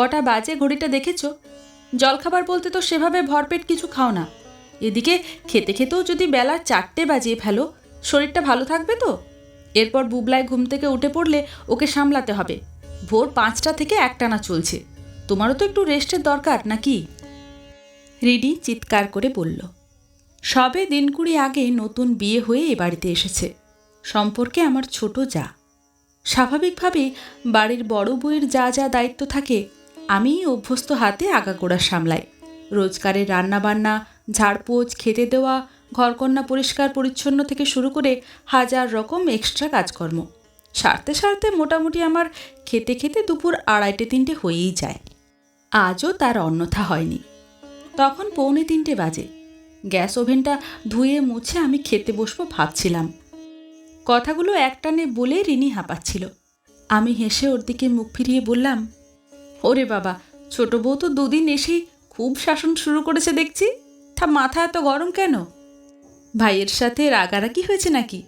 কটা বাজে ঘড়িটা দেখেছ? জলখাবার বলতে তো সেভাবে ভরপেট কিছু খাও না। এদিকে খেতে খেতেও যদি বেলা চারটে বাজিয়ে ফেলো, শরীরটা ভালো থাকবে তো? এরপর বুবলায় ঘুম থেকে উঠে পড়লে ওকে সামলাতে হবে। ভোর পাঁচটা থেকে একটানা চলছে। তোমারও তো একটু রেস্টের দরকার, নাকি? রিডি চিৎকার করে বলল, সবে দিন কুড়ি আগে নতুন বিয়ে হয়ে এ বাড়িতে এসেছে। সম্পর্কে আমার ছোট যা। স্বাভাবিকভাবেই বাড়ির বড় বউয়ের যা যা দায়িত্ব থাকে আমিই অভ্যস্ত হাতে আগাগোড়া সামলাই। রোজগারের রান্নাবান্না ঝাড়পোছ খেতে দেওয়া ঘরকন্যা পরিষ্কার পরিচ্ছন্ন থেকে শুরু করে হাজার রকম এক্সট্রা কাজকর্ম। সারতে সারতে মোটামুটি আমার খেতে খেতে দুপুর আড়াইটে তিনটে হয়েই যায়। আজও তার অন্যথা হয়নি। তখন পৌনে তিনটে বাজে। গ্যাস ওভেনটা ধুয়ে মুছে আমি খেতে বসবো ভাবছিলাম। কথাগুলো একটানে বলে রিনি হাঁপাচ্ছিল। আমি হেসে ওর দিকে মুখ ফিরিয়ে বললাম ওরে বাবা, ছোট বউ তো দুদিন এসেই খুব শাসন শুরু করেছে দেখছি। তা মাথা এত গরম কেন? ভাইয়ের সাথে রাগারাগি হয়েছে নাকি?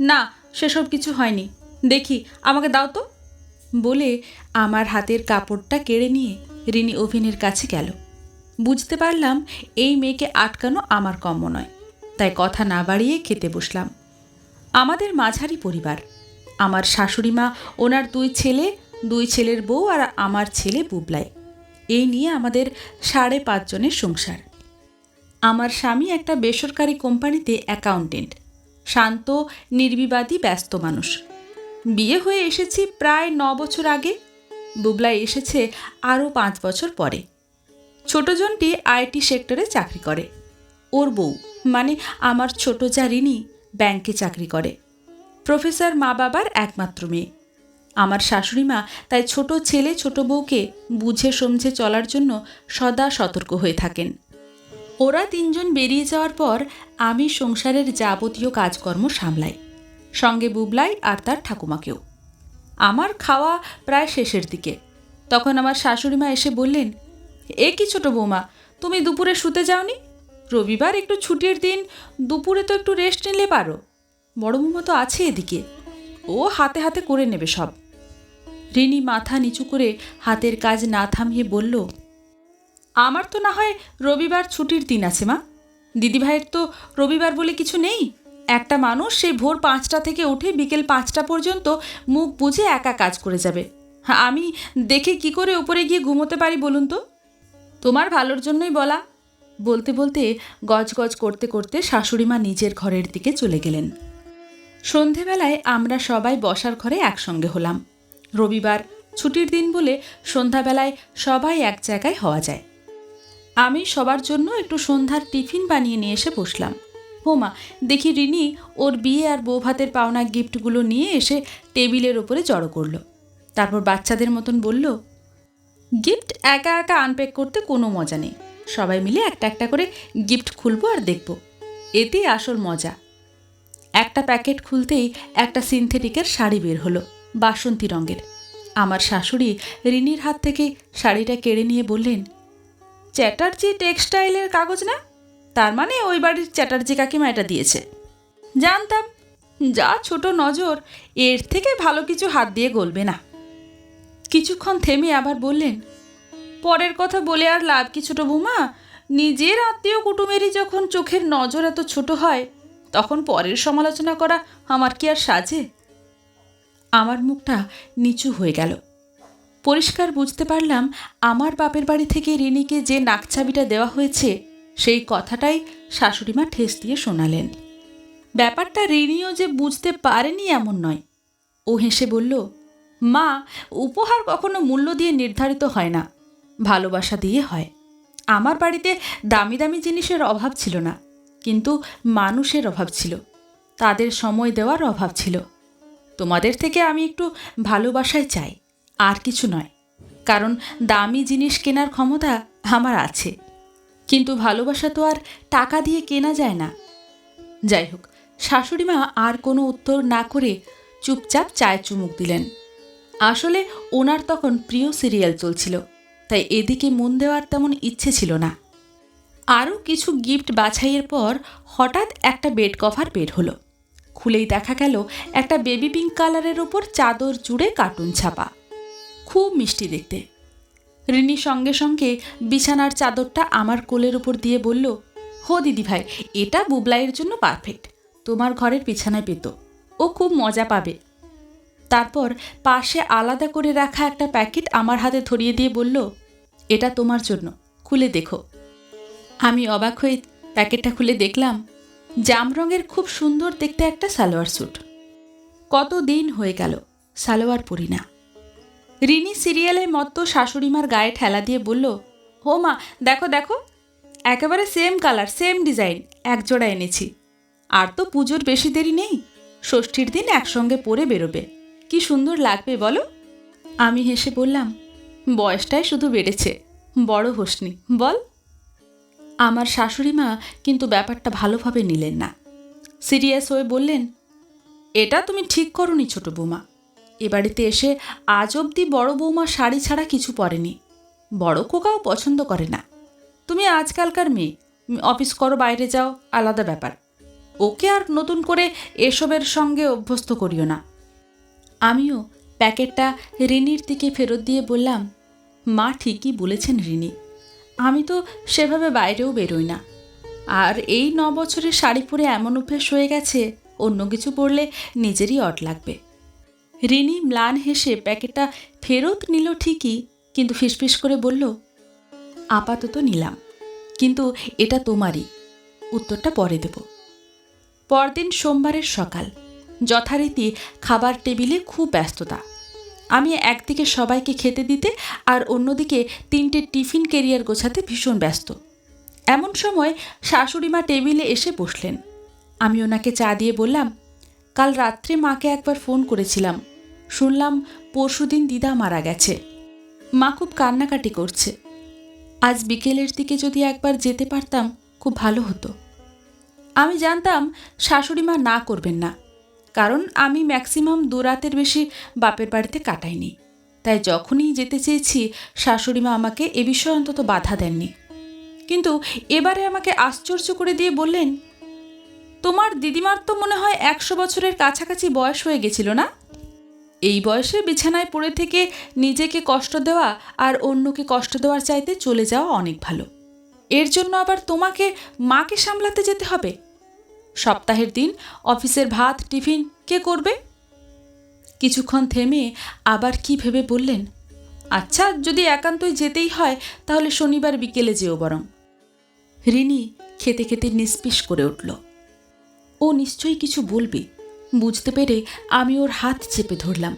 না, সেসব কিছু হয়নি। দেখি, আমাকে দাও তো। বলে আমার হাতের কাপড়টা কেড়ে নিয়ে রিনি ওভেনের কাছে গেল। বুঝতে পারলাম এই মেয়েকে আটকানো আমার কম্য নয়। তাই কথা না বাড়িয়ে খেতে বসলাম। আমাদের মাঝারি পরিবার। আমার শাশুড়ি মা ওনার দুই ছেলে দুই ছেলের বউ আর আমার ছেলে বুবলাই। এই নিয়ে আমাদের সাড়ে পাঁচজনের সংসার। আমার স্বামী একটা বেসরকারি কোম্পানিতে অ্যাকাউন্টেন্ট। শান্ত, নির্বিবাদী, ব্যস্ত মানুষ। বিয়ে হয়ে এসেছি প্রায় ন বছর আগে। বুবলাই এসেছে আরও পাঁচ বছর পরে। ছোটজনটি আইটি সেক্টরে চাকরি করে। ওর বউ মানে আমার ছোট যা ব্যাংকে চাকরি করে। প্রফেসর মা বাবার একমাত্র মেয়ে। আমার শাশুড়ি মা তাই ছোট ছেলে, ছোট বউকে বুঝে সমঝে চলার জন্য সদা সতর্ক হয়ে থাকেন। ওরা তিনজন বেরিয়ে যাওয়ার পর আমি সংসারের যাবতীয় কাজকর্ম সামলাই, সঙ্গে বুবলাই আর তার ঠাকুমাকেও। আমার খাওয়া প্রায় শেষের দিকে। তখন আমার শাশুড়ি মা এসে বললেন, এ কি ছোট বৌমা, তুমি দুপুরে শুতে যাওনি? রবিবার একটু ছুটির দিন, দুপুরে তো একটু রেস্ট নিলে পারো। বড় বৌমা তো আছে এদিকে। ও হাতে হাতে করে নেবে সব। রিনি মাথা নিচু করে হাতের কাজ না থামিয়ে বলল, আমার তো না হয় রবিবার ছুটির দিন আছে মা। দিদিভাইয়ের তো রবিবার বলে কিছু নেই। একটা মানুষ সেই ভোর পাঁচটা থেকে উঠে বিকেল পাঁচটা পর্যন্ত মুখ বুঝে একা কাজ করে যাবে। হ্যাঁ আমি দেখে কি করে উপরে গিয়ে ঘুমোতে পারি বলুন তো? তোমার ভালোর জন্যই বলা। বলতে বলতে গজগজ করতে করতে শাশুড়িমা নিজের ঘরের দিকে চলে গেলেন। সন্ধেবেলায় আমরা সবাই বসার ঘরে একসঙ্গে হলাম। রবিবার ছুটির দিন বলে সন্ধ্যাবেলায় সবাই এক জায়গায় হওয়া যায়। আমি সবার জন্য একটু সন্ধ্যার টিফিন বানিয়ে নিয়ে এসে বসলাম। হোমা, দেখি রিনি ওর বিয়ে আর বউ ভাতের পাওনা গিফটগুলো নিয়ে এসে টেবিলের ওপরে জড়ো করল। তারপর বাচ্চাদের মতন বলল, গিফট একা একা আনপ্যাক করতে কোনো মজা নেই। সবাই মিলে একটা একটা করে গিফট খুলবো আর দেখব। এতেই আসল মজা। একটা প্যাকেট খুলতেই একটা সিনথেটিকের শাড়ি বের হলো, বাসন্তী রঙের। আমার শাশুড়ি রিনির হাত থেকে শাড়িটা কেড়ে নিয়ে বললেন, চ্যাটার্জি টেক্সটাইলের কাগজ না? তার মানে ওই বাড়ির চ্যাটার্জি কাকিমা এটা দিয়েছে। জানতাম, যা ছোট নজর, এর থেকে ভালো কিছু হাত দিয়ে গলবে না। কিছুক্ষণ থেমে আবার বললেন, পরের কথা বলে আর লাভ কি ছোট বৌমা? নিজের আত্মীয় কুটুমেরই যখন চোখের নজর এত ছোট হয় তখন পরের সমালোচনা করা আমার কি আর সাজে? আমার মুখটা নিচু হয়ে গেল। পরিষ্কার বুঝতে পারলাম আমার বাপের বাড়ি থেকে রিনিকে যে নাকছাবিটা দেওয়া হয়েছে, সেই কথাটাই শাশুড়িমা ঠেস দিয়ে শোনালেন। ব্যাপারটা রিনিও যে বুঝতে পারেনি এমন নয়। ও হেসে বলল, মা, উপহার কখনো মূল্য দিয়ে নির্ধারিত হয় না, ভালোবাসা দিয়ে হয়। আমার বাড়িতে দামি দামি জিনিসের অভাব ছিল না। কিন্তু মানুষের অভাব ছিল। তাদের সময় দেওয়ার অভাব ছিল। তোমাদের থেকে আমি একটু ভালোবাসায় চাই, আর কিছু নয়। কারণ দামি জিনিস কেনার ক্ষমতা আমার আছে। কিন্তু ভালোবাসা তো আর টাকা দিয়ে কেনা যায় না। যাই হোক, শাশুড়িমা আর কোনো উত্তর না করে চুপচাপ চায় চুমুক দিলেন। আসলে ওনার তখন প্রিয় সিরিয়াল চলছিল, তাই এদিকে মন দেওয়ার তেমন ইচ্ছে ছিল না। আরও কিছু গিফট বাছাইয়ের পর হঠাৎ একটা বেড কভার বের হলো। খুলেই দেখা গেল একটা বেবি পিঙ্ক কালারের ওপর চাদর জুড়ে কার্টুন ছাপা। খুব মিষ্টি দেখতে। রিনি সঙ্গে সঙ্গে বিছানার চাদরটা আমার কোলের উপর দিয়ে বলল, হো দিদি ভাই, এটা বুবলাইয়ের জন্য পারফেক্ট। তোমার ঘরের বিছানায় পেত। ও খুব মজা পাবে। তারপর পাশে আলাদা করে রাখা একটা প্যাকেট আমার হাতে ধরিয়ে দিয়ে বলল, এটা তোমার জন্য। খুলে দেখো। আমি অবাক হয়ে প্যাকেটটা খুলে দেখলাম, জাম রঙের খুব সুন্দর দেখতে একটা সালোয়ার স্যুট। কত দিন হয়ে গেল সালোয়ার পরি না। রিনি সিরিয়ালের মতো শাশুড়িমার গায়ে ঠেলা দিয়ে বলল হো মা, দেখো দেখো, একেবারে সেম কালার সেম ডিজাইন এক জোড়া এনেছি। আর তো পুজোর বেশি দেরি নেই, ষষ্ঠীর দিন একসঙ্গে পরে বেরোবে। কি সুন্দর লাগবে, বলো? আমি হেসে বললাম, বয়সটাই শুধু বেড়েছে, বড় হোসনি, বল। আমার শাশুড়ি মা কিন্তু ব্যাপারটা ভালোভাবে নিলেন না। সিরিয়াস হয়ে বললেন, এটা তুমি ঠিক করনি ছোট বৌমা। এ বাড়িতে এসে আজ অবধি বড় বৌমা শাড়ি ছাড়া কিছু পরেনি। বড় কোকাও পছন্দ করে না। তুমি আজকালকার মেয়ে। অফিস করো, বাইরে যাও, আলাদা ব্যাপার। ওকে আর নতুন করে এসবের সঙ্গে অভ্যস্ত করিও না। আমিও প্যাকেটটা রিনির দিকে ফেরত দিয়ে বললাম, মা ঠিকই বলেছেন রিনি। আমি তো সেভাবে বাইরেও বেরোই না। আর এই ন বছরের শাড়ি পরে এমন অভ্যেস হয়ে গেছে, অন্য কিছু পরলে নিজেরই অট লাগবে। রিনি ম্লান হেসে প্যাকেটটা ফেরত নিল ঠিকই, কিন্তু ফিসফিস করে বলল, আপাতত নিলাম, কিন্তু এটা তোমারই, উত্তরটা পরে দেব। পরদিন সোমবারের সকাল, যথারীতি খাবার টেবিলে খুব ব্যস্ততা আমি একদিকে সবাইকে খেতে দিতে আর অন্যদিকে তিনটে টিফিন কেরিয়ার গোছাতে ভীষণ ব্যস্ত। এমন সময় শাশুড়িমা টেবিলে এসে বসলেন। আমি ওনাকে চা দিয়ে বললাম, কাল রাত্রে মাকে একবার ফোন করেছিলাম। শুনলাম পরশুদিন দিদা মারা গেছে। মা খুব কান্নাকাটি করছে। আজ বিকেলের দিকে যদি একবার যেতে পারতাম, খুব ভালো হতো। আমি জানতাম শাশুড়ি মা না করবেন না। কারণ আমি ম্যাক্সিমাম দু রাতের বেশি বাপের বাড়িতে কাটাইনি। তাই যখনই যেতে চেয়েছি, শাশুড়ি মা আমাকে এ বিষয়ে অন্তত বাধা দেননি। কিন্তু এবারে আমাকে আশ্চর্য করে দিয়ে বললেন, তোমার দিদিমার তো মনে হয় একশো বছরের কাছাকাছি বয়স হয়ে গেছিল না? এই বয়সে বিছানায় পড়ে থেকে নিজেকে কষ্ট দেওয়া আর অন্যকে কষ্ট দেওয়ার চাইতে চলে যাওয়া অনেক ভালো। এর জন্য আবার তোমাকে মাকে সামলাতে যেতে হবে? সপ্তাহের দিন অফিসের ভাত, টিফিন কে করবে? কিছুক্ষণ থেমে আবার কি ভেবে বললেন আচ্ছা যদি একান্তই যেতেই হয়, তাহলে শনিবার বিকেলে যেও বরং। রিনি খেতে খেতে নিষ্পিস করে উঠল। ও নিশ্চয়ই কিছু বলবে। বুঝতে পেরে আমি ওর হাত চেপে ধরলাম।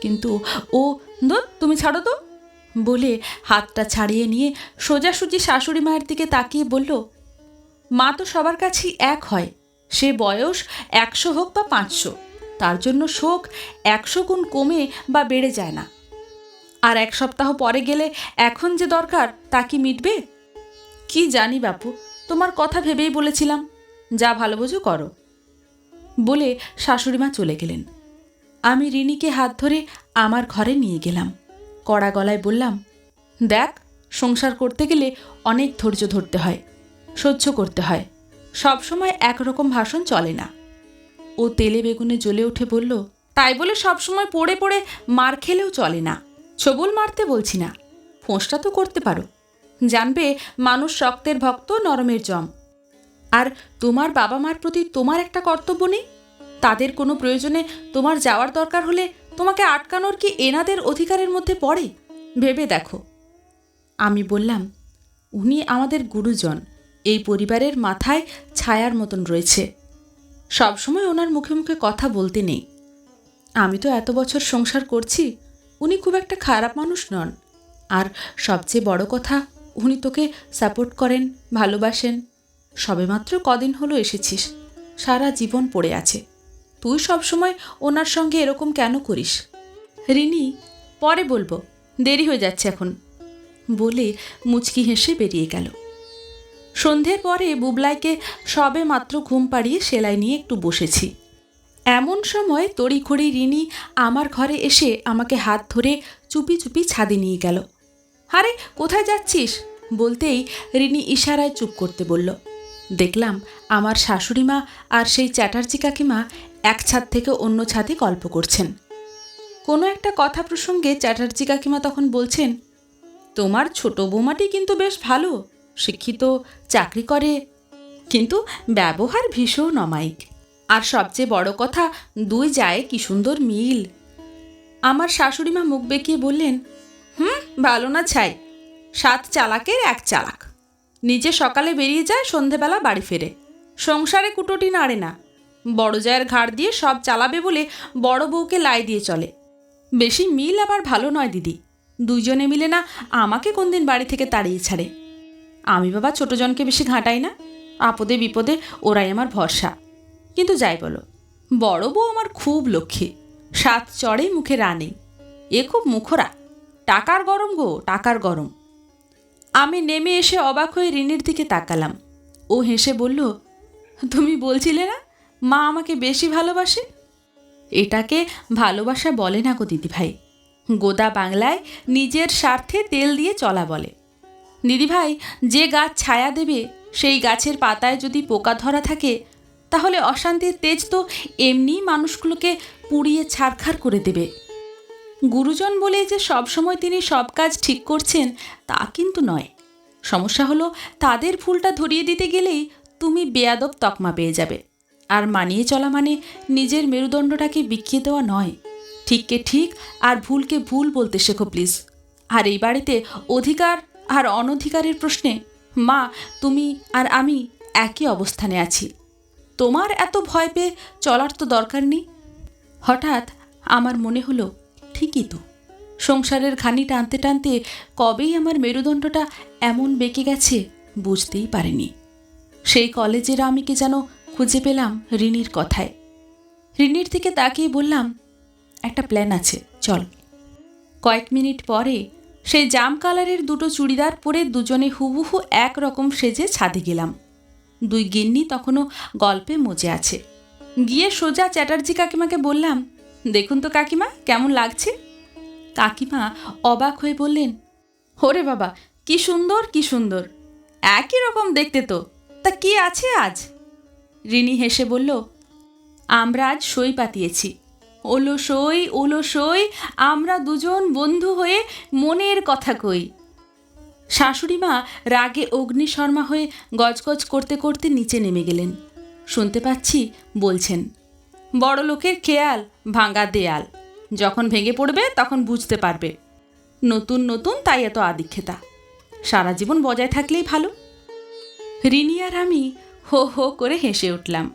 কিন্তু ও ধর তুমি ছাড়ো তো। বলে হাতটা ছাড়িয়ে নিয়ে সোজাসুজি শাশুড়ি মায়ের দিকে তাকিয়ে বলল, মা তো সবার কাছেই এক হয়। সে বয়স একশো হোক বা পাঁচশো, তার জন্য শোক একশো গুণ কমে বা বেড়ে যায় না। আর এক সপ্তাহ পরে গেলে এখন যে দরকার, তা কি মিটবে? কি জানি বাপু, তোমার কথা ভেবেই বলেছিলাম। যা ভালো বোঝো করো। বলে শাশুড়িমা চলে গেলেন। আমি রিনিকে হাত ধরে আমার ঘরে নিয়ে গেলাম। কড়া গলায় বললাম, দেখ, সংসার করতে গেলে অনেক ধৈর্য ধরতে হয়, সহ্য করতে হয়। সবসময় একরকম ভাষণ চলে না। ও তেলে বেগুনে জ্বলে উঠে বলল, তাই বলে সবসময় পড়ে পড়ে মার খেলেও চলে না। ছবল মারতে বলছি না। ফোঁসটা তো করতে পারো। জানবে মানুষ শক্তের ভক্ত, নরমের জম। আর তোমার বাবা মার প্রতি তোমার একটা কর্তব্য নেই? তাদের কোনো প্রয়োজনে তোমার যাওয়ার দরকার হলে তোমাকে আটকানোর কি এনাদের অধিকারের মধ্যে পড়ে? ভেবে দেখো। আমি বললাম, উনি আমাদের গুরুজন। এই পরিবারের মাথায় ছায়ার মতন রয়েছে। সবসময় ওনার মুখে মুখে কথা বলতে নেই। আমি তো এত বছর সংসার করছি, উনি খুব একটা খারাপ মানুষ নন। আর সবচেয়ে বড় কথা, উনি তোকে সাপোর্ট করেন, ভালোবাসেন। সবেমাত্র কদিন হলো এসেছিস, সারা জীবন পড়ে আছে। তুই সবসময় ওনার সঙ্গে এরকম কেন করিস? রিনি, পরে বলব, দেরি হয়ে যাচ্ছে এখন। বলে মুচকি হেসে বেরিয়ে গেল। সন্ধ্যের পরে বুবলাইকে সবে মাত্র ঘুম পাড়িয়ে সেলাই নিয়ে একটু বসেছি। এমন সময় তড়িঘড়ি রিনি আমার ঘরে এসে আমাকে হাত ধরে চুপি চুপি ছাদে নিয়ে গেল। আরে, কোথায় যাচ্ছিস? বলতেই রিনি ইশারায় চুপ করতে বলল। দেখলাম আমার শাশুড়ি মা আর সেই চ্যাটার্জি কাকিমা এক ছাদ থেকে অন্য ছাদে গল্প করছেন। কোনো একটা কথা প্রসঙ্গে চ্যাটার্জি কাকিমা তখন বলছেন, তোমার ছোট বৌমাটি কিন্তু বেশ ভালো। শিক্ষিত, চাকরি করে, কিন্তু ব্যবহার ভীষণ অমায়িক। আর সবচেয়ে বড় কথা, দুই যায় কি সুন্দর মিল। আমার শাশুড়িমা মুখ বেঁকিয়ে বললেন, হুম, ভালো না ছাই। সাত চালাকের এক চালাক। নিজে সকালে বেরিয়ে যায়, সন্ধেবেলা বাড়ি ফেরে। সংসারে কুটোটি নাড়ে না। বড় জায়ের ঘাড় দিয়ে সব চালাবে বলে বড় বউকে লাই দিয়ে চলে। বেশি মিল আবার ভালো নয়, দিদি। দুইজনে মিলে না আমাকে কোনদিন বাড়ি থেকে তাড়িয়ে ছাড়ে। আমি বাবা ছোটজনকে বেশি ঘাঁটাই না। আপদে বিপদে ওরাই আমার ভরসা। কিন্তু যাই বলো, বড় বউ আমার খুব লক্ষ্মী। সাত চড়ে মুখে রানে। এ খুব মুখরা। টাকার গরম গো, টাকার গরম। আমি নেমে এসে অবাক হয়ে ঋণের দিকে তাকালাম। ও হেসে বলল, তুমি বলছিলে না, মা আমাকে বেশি ভালোবাসে? এটাকে ভালোবাসা বলে না গো দিদিভাই। গোদা বাংলায় নিজের স্বার্থে তেল দিয়ে চলা বলে। দিদিভাই যে গাছ ছায়া দেবে, সেই গাছের পাতায় যদি পোকা ধরা থাকে, তাহলে অশান্তির তেজ তো এমনিই মানুষগুলোকে পুড়িয়ে ছারখার করে দেবে। গুরুজন বলে যে সবসময় তিনি সব কাজ ঠিক করছেন, তা কিন্তু নয়। সমস্যা হলো, তাদের ভুলটা ধরিয়ে দিতে গেলেই তুমি বেয়াদব তকমা পেয়ে যাবে। আর মানিয়ে চলা মানে নিজের মেরুদণ্ডটাকে বিকিয়ে দেওয়া নয়। ঠিককে ঠিক আর ভুলকে ভুল বলতে শেখো প্লিজ। আর এই বাড়িতে অধিকার আর অনধিকারের প্রশ্নে, মা, তুমি আর আমি একই অবস্থানে আছি। তোমার এত ভয় পেয়ে চলার তো দরকার নেই? হঠাৎ আমার মনে হলো, ঠিকই তো। সংসারের ঘানি টানতে টানতে কবেই আমার মেরুদণ্ডটা এমন বেঁকে গেছে বুঝতেই পারিনি। সেই কলেজের আমিকে যেন খুঁজে পেলাম ঋণীর কথায়। রিনির দিকে তাকিয়ে বললাম, একটা প্ল্যান আছে, চল। কয়েক মিনিট পরে সেই জাম কালারের দুটো চুড়িদার পরে দুজনে হুবহু এক রকম সেজে ছাদে গেলাম। দুই গিন্নি তখনও গল্পে মজে আছে। গিয়ে সোজা চ্যাটার্জি কাকিমাকে বললাম, দেখুন তো কাকিমা, কেমন লাগছে? কাকিমা অবাক হয়ে বললেন, ওরে বাবা, কি সুন্দর কি সুন্দর। একই রকম দেখতে তো। তা কি আছে আজ? রিনি হেসে বলল, আমরা আজ সই পাতিয়েছি। ওলো সই ওলো সই আমরা দুজন বন্ধু হয়ে মনের কথা কই। শাশুড়ি মা রাগে অগ্নিশর্মা হয়ে গজগজ করতে করতে নিচে নেমে গেলেন। শুনতে পাচ্ছি বলছেন, বড় লোকের খেয়াল ভাঙা দেয়াল। যখন ভেঙে পড়বে তখন বুঝতে পারবে। নতুন নতুন তাই এত আদিক্ষেতা। সারা জীবন বজায় থাকলেই ভালো। রিনি আর আমি হো হো করে হেসে উঠলাম।